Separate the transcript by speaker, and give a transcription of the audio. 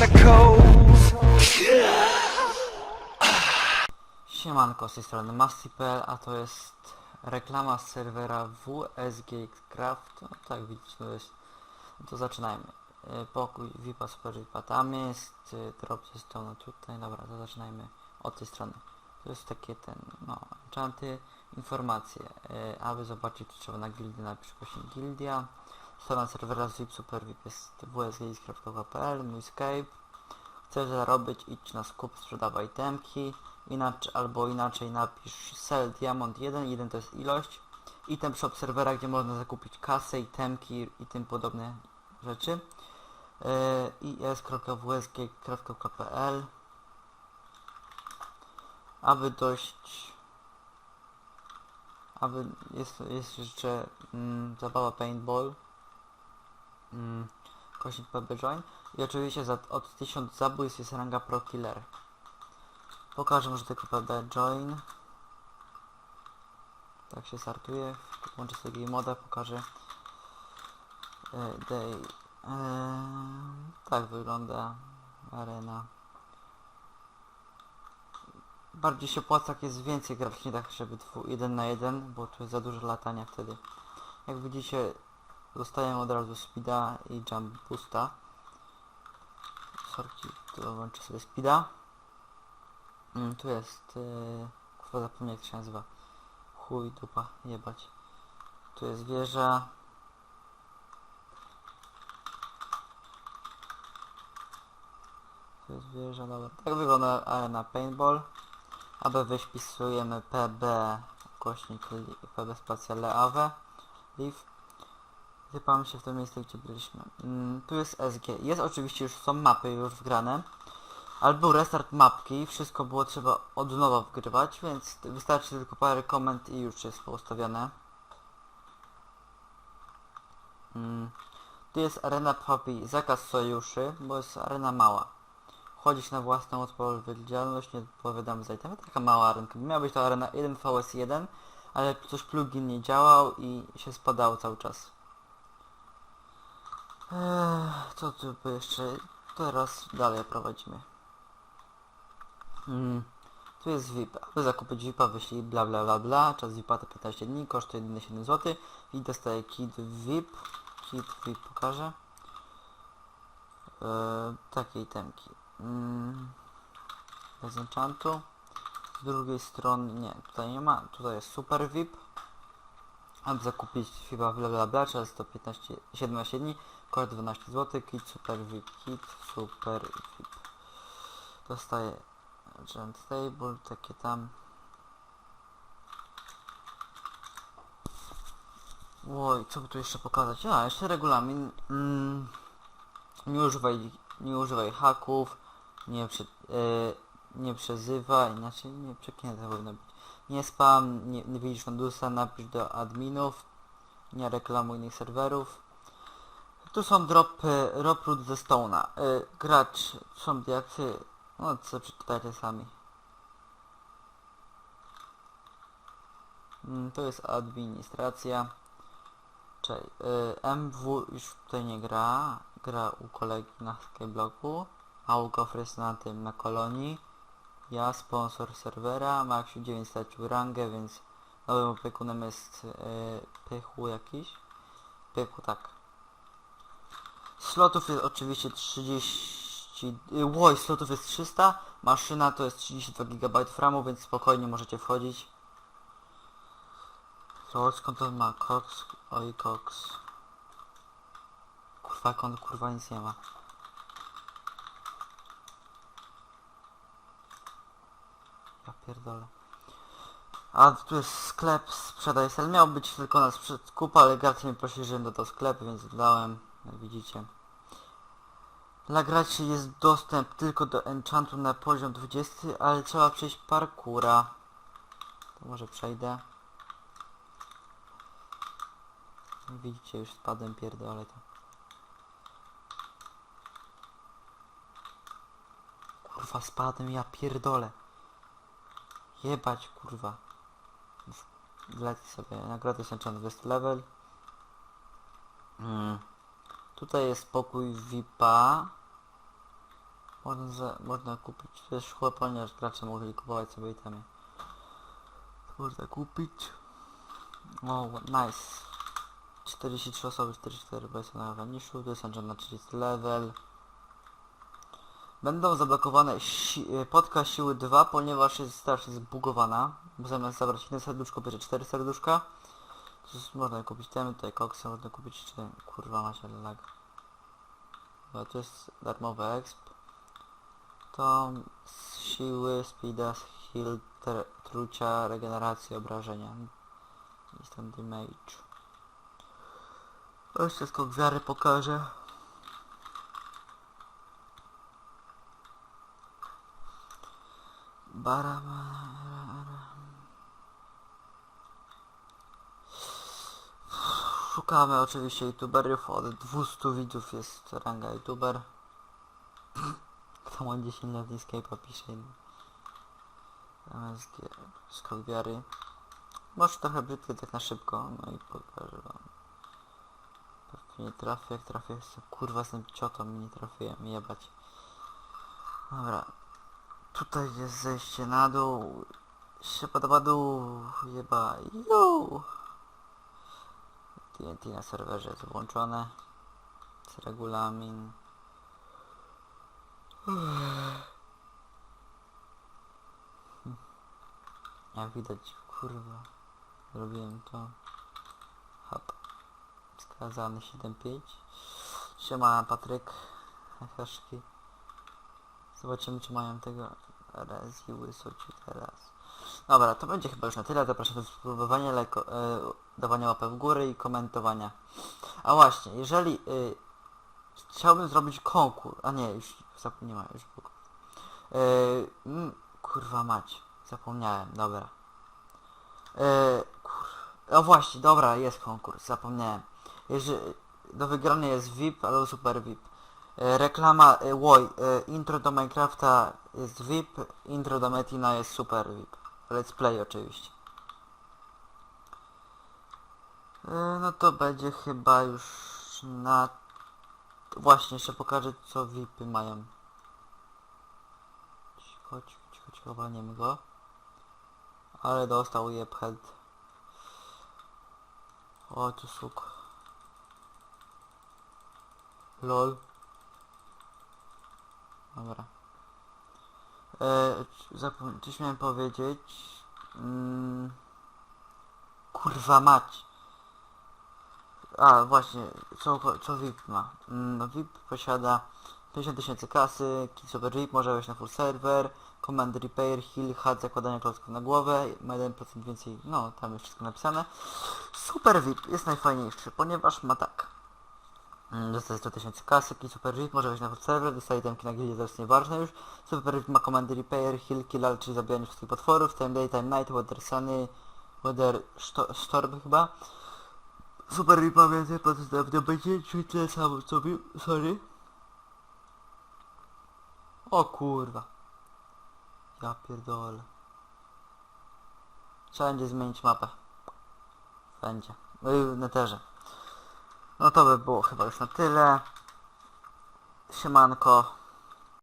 Speaker 1: the cold.
Speaker 2: Siemanko, z tej strony Masti.pl, a to jest reklama serwera WSGcraft. No, tak widzicie, to jest... No to zaczynajmy. Y, Pokój VIPa Super VIPa tam jest, y, drop tutaj, dobra, to zaczynajmy od tej strony. To jest takie ten, no, enchanty, informacje. Y, Aby zobaczyć, to trzeba na gildię napisz właśnie gildia. Strona serwera z VIP Super VIP jest wsgcraft.pl, mój Skype. Chcesz zarobić, idź na skup, sprzedawaj temki. Inaczej, albo inaczej napisz sell diamond 1, 1 to jest ilość. Item shop serwera, gdzie można zakupić kasę, itemki i tym podobne rzeczy. Yy, is.wsg.pl Aby dość... Aby jest, jest jeszcze mm, zabawa paintball. Mm, kośnik PB Join. I oczywiście za, od 1000 zabójstw jest ranga Pro Killer. Pokażę może tylko PB Join. Tak się startuje. Włączę sobie moda, pokażę. E, day. E, tak wygląda arena. Bardziej się opłaca, jak jest więcej graczy, nie tak żeby jeden na jeden, bo tu jest za dużo latania wtedy. Jak widzicie, dostaję od razu speeda i jump boosta. Sorki, to włączę sobie speeda. Mm, tu jest, yy, kurwa zapomniałem jak się nazywa. Chuj, dupa, jebać. Tu jest wieża. Tu jest wieża, dobra. Tak wygląda arena paintball. Aby wyjść wpisujemy pb kośnik pb spacja leave. Wypamy się w to miejsce, gdzie byliśmy. Mm, tu jest SG. Jest oczywiście już, są mapy już wgrane. Ale był restart mapki, wszystko było trzeba od nowa wgrywać, więc wystarczy tylko parę komend i już jest poustawione. Mm. Tu jest arena PvP, zakaz sojuszy, bo jest arena mała. Wchodzić na własną odpowiedzialność, nie odpowiadamy za itemy, taka mała arenka. Miała być to arena 1 vs1, ale coś plugin nie działał i się spadało cały czas. Co tu by jeszcze? Teraz dalej prowadzimy. Mm. Tu jest VIP. Aby zakupić VIPa wyślij bla bla bla bla. Czas VIPa to 15 dni, kosztuje jedynie 7 zł. I dostaje kit VIP. Kit VIP pokażę. Eee, takiej temki. Mm. Bez enchantu. Z drugiej strony, nie, tutaj nie ma. Tutaj jest super VIP. Aby zakupić VIPa bla bla bla, czas to 15, 17 dni. Koszt 12 zł. Kit super VIP. Kit super VIP. Dostaje Agent Table, takie tam. Oj, co by tu jeszcze pokazać? A, jeszcze regulamin. Mm, nie używaj, nie używaj haków, nie, przy, e, nie przezywaj, inaczej nie przeklinaj to powinno być. Nie spam, nie, nie widzisz fundusa, napisz do adminów, nie reklamuj innych serwerów. Tu są dropy, drop root ze Stone'a. Y, gracz, są diakty, no co przeczytajcie sami. Mm, to jest administracja. Czekaj, y, MW już tutaj nie gra, gra u kolegi na Skyblocku, a u Gofry na tym, na kolonii. Ja, sponsor serwera, Maxiu 9 stracił rangę, więc nowym opiekunem jest y, Pychu jakiś. Pychu, tak. Slotów jest oczywiście 30... y, Łoj, slotów jest 300, maszyna to jest 32 GB RAMu, więc spokojnie możecie wchodzić. Lord, skąd on ma? Cox? Oj, Cox. Kurwa, on kurwa nic nie ma. Ja pierdolę. A tu jest sklep, sprzedaj sel. Miał być tylko na skup, ale gracze mnie prosili, żebym dodał sklep, więc dodałem, jak widzicie. Dla graczy jest dostęp tylko do enchantu na poziom 20, ale trzeba przejść parkura. To może przejdę. Widzicie, już spadłem, pierdolę to. Kurwa, spadłem, ja pierdolę. Jebać, kurwa. Wlecę sobie, jest enchant 20 level. Mm. Tutaj jest pokój VIPa. Można, za, można kupić, jest szkło, ponieważ gracze mogli kupować sobie itemy. Można kupić. O, nice. 43 osoby, 44, bo jest na Vanishu, to jest na 30 level. Będą zablokowane y, podka siły 2, ponieważ jest strasznie zbugowana. Zamiast zabrać jedno serduszko, bierze 4 serduszka. Jest, można kupić temy, tutaj koksy, można kupić czy kurwa macie lag. Bo to jest darmowy exp. To z siły, speeda, heal, tr- trucia, regeneracji, obrażenia. Instant damage. Jeszcze skok wiary pokażę. Barama... Szukamy oczywiście youtuberów, od 200 widzów jest ranga youtuber. Kto ma 10 lat Escape'a pisze MSG, skok wiary. Może trochę brzydkie tak na szybko, no i pokażę wam. Pewnie nie trafię, jak trafię jestem, kurwa jestem ciotą nie trafiłem, jebać. Dobra. Tutaj jest zejście na dół. Się podoba dół, jeba, jo! TNT na serwerze jest włączone. Jest regulamin. Jak widać, kurwa, zrobiłem to. Hop. Skazany 7.5. Siema Patryk. Heszki. Zobaczymy czy mają tego raz i łysoci teraz. Dobra, to będzie chyba już na tyle. Zapraszam do spróbowania, leko, e, dawania łapy w górę i komentowania. A właśnie, jeżeli y, chciałbym zrobić konkurs, a nie, już zapomniałem, już był konkurs. Y, mm, kurwa mać, zapomniałem, dobra. Y. O właśnie, dobra, jest konkurs, zapomniałem. Jeżeli, do wygrania jest VIP albo Super VIP. Reklama e, Woj, e, intro do Minecrafta jest VIP, intro do Metina jest Super VIP. Let's play oczywiście. E, No to będzie chyba już na... Właśnie, jeszcze pokażę co VIPy mają. Cicho, cicho, cicho, cicho, go. Ale dostał jeb health. O, tu suk. LOL. Dobra. E, coś miałem powiedzieć. Mm, kurwa mać. A właśnie, co, co VIP ma? Mm, No VIP posiada 50 tysięcy kasy, Kit Super VIP może wejść na full server, Command Repair, Heal, HUD, zakładanie klocków na głowę, ma 1% więcej, no tam jest wszystko napisane. Super VIP jest najfajniejszy, ponieważ ma tak. Mm, Dostaje 100 tysięcy kasy, Kit Super VIP może wejść na full server, dostaje temki na gildię, to jest nieważne już. Super VIP ma Command Repair, Heal, Kill, czyli zabijanie wszystkich potworów, Time Day, Time Night, Weather Sunny, Weather Sto- Storm chyba. Super VIP ma więcej podstaw bycie, czyli tyle samo co VIP, sorry. O kurwa. Ja pierdolę. Trzeba będzie zmienić mapę. Będzie. Yy, na terze. No to by było chyba już na tyle. Siemanko.